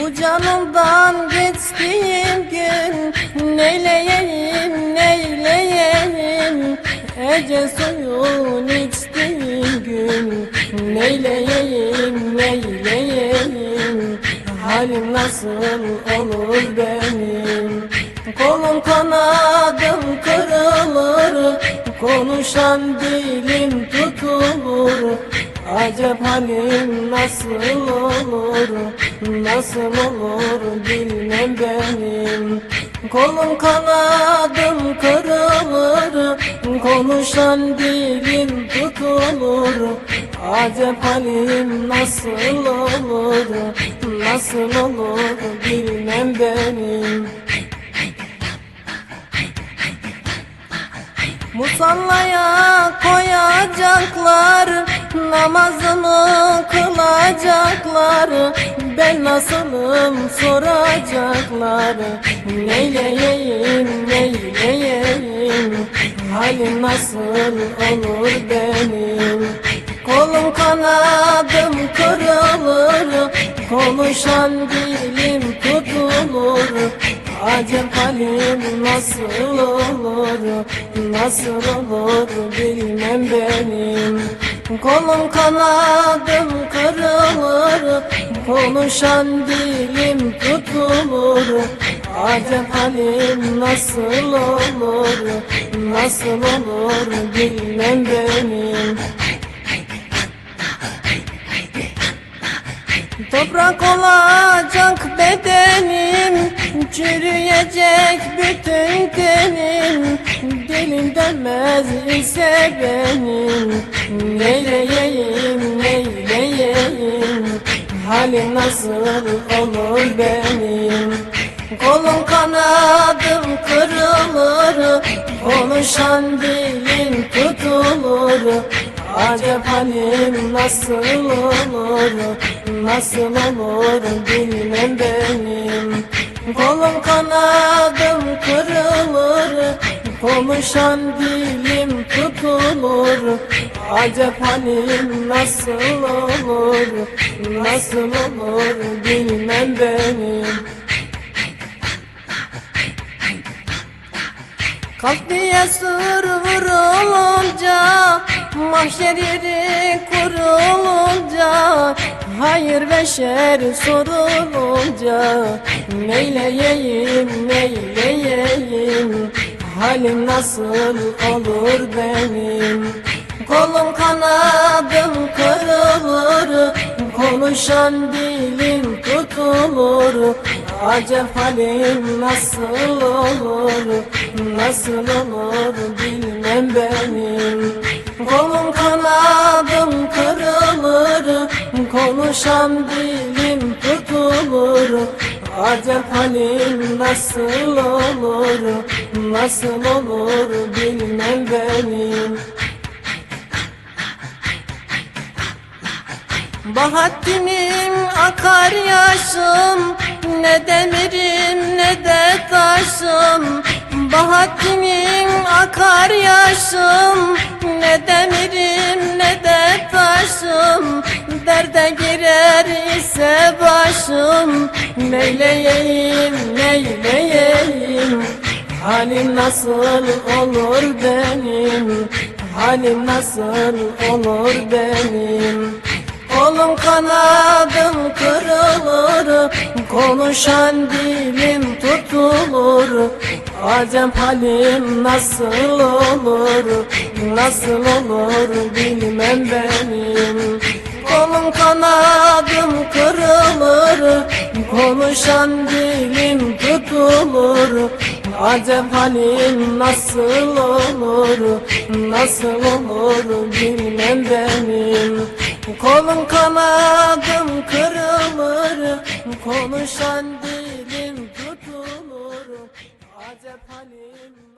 Bu canımdan geçtiğim gün Neyleyeyim neyleyeyim? Ece suyun içtiğim gün Neyleyeyim neyleyeyim? Halim nasıl olur benim? Kolum kanadım kırılır Konuşan dilim tutulur Acep halim nasıl olur Nasıl olur bilmem benim. Kolum kanadım kırılır Konuşan dilim tutulur. Acep halim nasıl olur Nasıl olur bilmem benim. Musallaya koyacaklar Namazını kılacaklar Ben nasılım soracaklar Neyleyeyim neyleyeyim Halim nasıl olur benim? Kolum kanadım kırılır Konuşan dilim tutulur. Acem halim nasıl olur Nasıl olur bilmem benim Kolum kanadım kırılır Konuşan dilim tutulur. Acem halim nasıl olur Nasıl olur bilmem benim. Toprak olacak bedenim Çürüyecek bütün tenim. Dilim dönmez ise benim Neyleyeyim neyleyeyim? Halim nasıl olur benim? Kolum kanadım kırılır Konuşan dilim tutulur. Acep halim nasıl olur Nasıl olur bilmem benim. Kolum kanadım kırılır Konuşan dilim tutulur. Acep halim nasıl olur? Nasıl olur? Bilmem benim. Kalk diye sır vurulunca Mahşer yeri kurulunca Hayır ve şer sorulunca Neyleyeyim neyleyeyim Halim nasıl olur benim? Kolum kanadım kırılır Konuşan dilim tutulur. Acep halim nasıl olur Nasıl olur bilmem benim. Kolum kanadım kırılır Konuşan dilim tutulur Acep halim nasıl olur Nasıl olur bilmem benim. Bahattinim akar yaşım Ne demirim ne de taşım. Bahattinim akar yaşım Ne demirim ne de taşım. Derde girer ise başım Neyleyeyim neyleyeyim? Halim nasıl olur benim? Halim nasıl olur benim? Kolum kanadım kırılır Konuşan dilim tutulur. Acem halim nasıl olur Nasıl olur bilmem benim? Kolum kanadım Konuşan dilim tutulur. Acem halim nasıl olur Nasıl olur bilmem benim. Kolum kanadım kırılır. Konuşan dilim tutulur. Acep halim